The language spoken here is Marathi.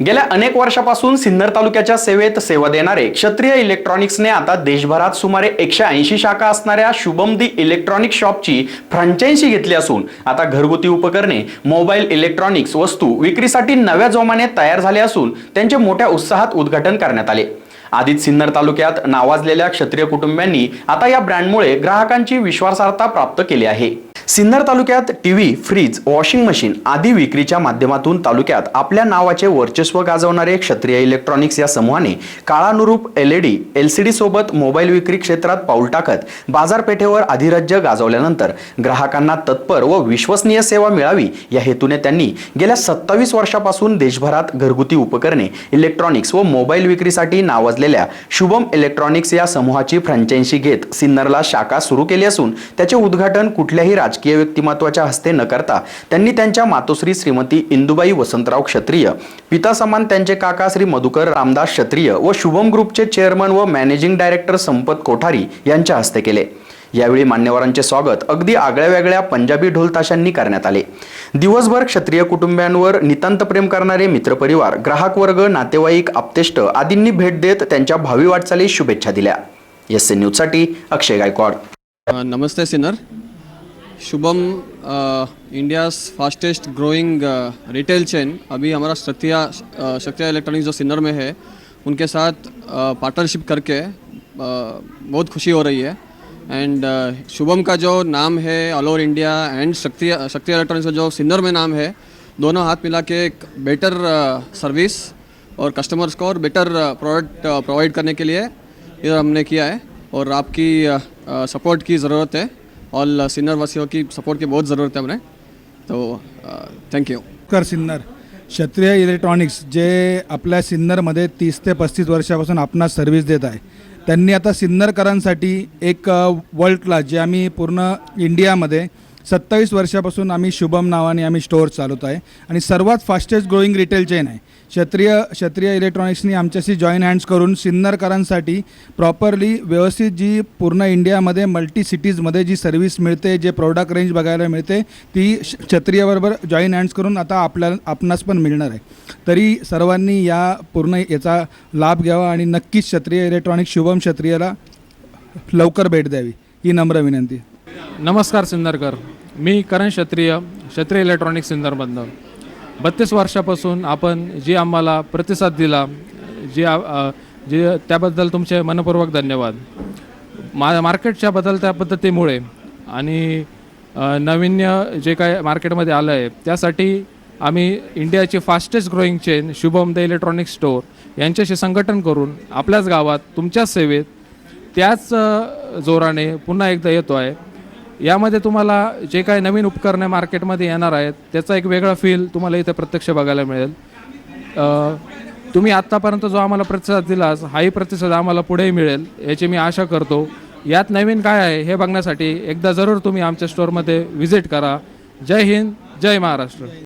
गेल्या अनेक वर्षापासून सिन्नर तालुक्याच्या सेवेत सेवा देणारे क्षत्रिय इलेक्ट्रॉनिक्सने आता देशभरात सुमारे एकशे ऐंशी शाखा असणाऱ्या शुभम दी इलेक्ट्रॉनिक शॉपची फ्रँचायझी घेतली असून आता घरगुती उपकरणे मोबाईल इलेक्ट्रॉनिक्स वस्तू विक्रीसाठी नव्या जोमाने तयार झाले असून त्यांचे मोठ्या उत्साहात उद्घाटन करण्यात आले. आधीच सिन्नर तालुक्यात नावाजलेल्या क्षत्रिय कुटुंबियांनी आता या ब्रँडमुळे ग्राहकांची विश्वासार्हता प्राप्त केली आहे. सिन्नर तालुक्यात T V fridge washing machine आदी विक्रीच्या माध्यमातून तालुक्यात आपल्या नावाचे वर्चस्व गाजवणारे क्षत्रिय इलेक्ट्रॉनिक्स या समूहाने काळानुरूप L E D L C D सोबत मोबाईल विक्री क्षेत्रात पाऊल टाकत बाजारपेठेवर अधिराज्य गाजवल्यानंतर ग्राहकांना तत्पर व विश्वसनीय सेवा मिळावी या हेतूने त्यांनी गेल्या सत्तावीस वर्षापासून देशभरात घरगुती उपकरणे इलेक्ट्रॉनिक्स व मोबाईल विक्रीसाठी नावाजलेल्या शुभम इलेक्ट्रॉनिक्स या समूहाची फ्रँचायझी घेत सिन्नरला शाखा सुरू केली असून त्याचे उद्घाटन कुठल्याही राजकीय व्यक्तिमत्वाच्या हस्ते न करता त्यांनी त्यांच्या मातोश्री श्रीमती इंदुबाई वसंतराव क्षत्रिय पिता समान त्यांचे काका श्री मधुकर रामदास क्षत्रिय व शुभम ग्रुपचे चेअरमन व मॅनेजिंग डायरेक्टर संपत कोठारी यांच्या हस्ते केले. यावेळी मान्यवरांचे स्वागत अगदी आगळ्या वेगळ्या पंजाबी ढोलताशांनी करण्यात आले. दिवसभर क्षत्रिय कुटुंबियांवर नितांत प्रेम करणारे मित्रपरिवार ग्राहक वर्ग नातेवाईक आप्तेष्ट आदींनी भेट देत त्यांच्या भावी वाटचालीस शुभेच्छा दिल्या. एस एन न्यूजसाठी Akshay Gaikwad. Namaste Sinnar Shubham India fastest growing retail chain अभी हमारा शक्तिया शक्तिया इलेक्ट्रॉनिक्स जो सिन्नर में है, उनके साथ पार्टनरशिप करके बहुत खुशी हो रही है। एंड शुभम का जो नाम है ऑल ओवर इंडिया एंड शक्ति शक्ति इलेक्ट्रॉनिक्स का जो सिन्नर में नाम है, दोनों हाथ मिला के एक बेटर सर्विस और कस्टमर्स को और बेटर प्रोडक्ट प्रोवाइड करने के लिए ये हमने किया है। और आपकी सपोर्ट की ज़रूरत है। ऑल सिन्नर वासियों की सपोर्ट की बहुत ज़रूरत है उन्हें। तो uh, थैंक यू कर सिन्नर। क्षत्रिय इलेक्ट्रॉनिक्स जे आपल्या सिन्नरमध्ये तीस ते पस्तीस वर्षापासून आपणास सर्व्हिस देत आहे. त्यांनी आता सिन्नरकरांसाठी एक uh, वर्ल्ड क्लास जे आम्ही पूर्ण इंडियामध्ये सत्तावीस वर्षापासून आम्ही शुभम नावाने आम्ही स्टोअर चालवत आहे. आणि सर्वात फास्टेस्ट ग्रोईंग रिटेल चेन आहे. क्षत्रिय क्षत्रिय इलेक्ट्रॉनिक्सनी आमच्याशी जॉईन हँड्स करून सिन्नरकरांसाठी प्रॉपरली व्यवस्थित जी पूर्ण इंडियामध्ये मल्टी सिटीजमध्ये जी सर्व्हिस मिळते जे प्रोडक्ट रेंज बघायला मिळते ती क्षत्रियाबरोबर क्षत्रियबरोबर जॉईन हँड्स करून आता आपल्या आपणास पण मिळणार आहे. तरी सर्वांनी या पूर्ण याचा लाभ घ्यावा आणि नक्कीच क्षत्रिय इलेक्ट्रॉनिक्स शुभम क्षत्रियला लवकर भेट द्यावी. ही नम्र विनंती. नमस्कार सिंदरकर. मी करण क्षत्रिय क्षत्रिय इलेक्ट्रॉनिक सिन्नरमधनं बत्तीस वर्षापासून आपण जी आम्हाला प्रतिसाद दिला जी जे जी त्याबद्दल तुमचे मनपूर्वक धन्यवाद. मा मार्केटच्या बदलत्या पद्धतीमुळे आणि नवीन्य नाविन्य जे काय मार्केटमध्ये आलं आहे त्यासाठी आम्ही इंडियाची fastest growing chain Shubham the electronic store यांच्याशी संघटन करून आपल्याच गावात तुमच्याच सेवेत त्याच जोराने पुन्हा एकदा येतो आहे यामध्ये तुम्हाला जे काही नवीन उपकरणे मार्केटमध्ये येणार आहेत त्याचा एक वेगळा फील तुम्हाला इथे प्रत्यक्ष बघायला मिळेल. तुम्ही आत्तापर्यंत जो आम्हाला प्रतिसाद दिलास हाही प्रतिसाद आम्हाला पुढेही मिळेल याची मी आशा करतो. यात नवीन काय आहे हे बघण्यासाठी एकदा जरूर तुम्ही आमच्या स्टोअरमध्ये व्हिजिट करा. जय हिंद जय महाराष्ट्र.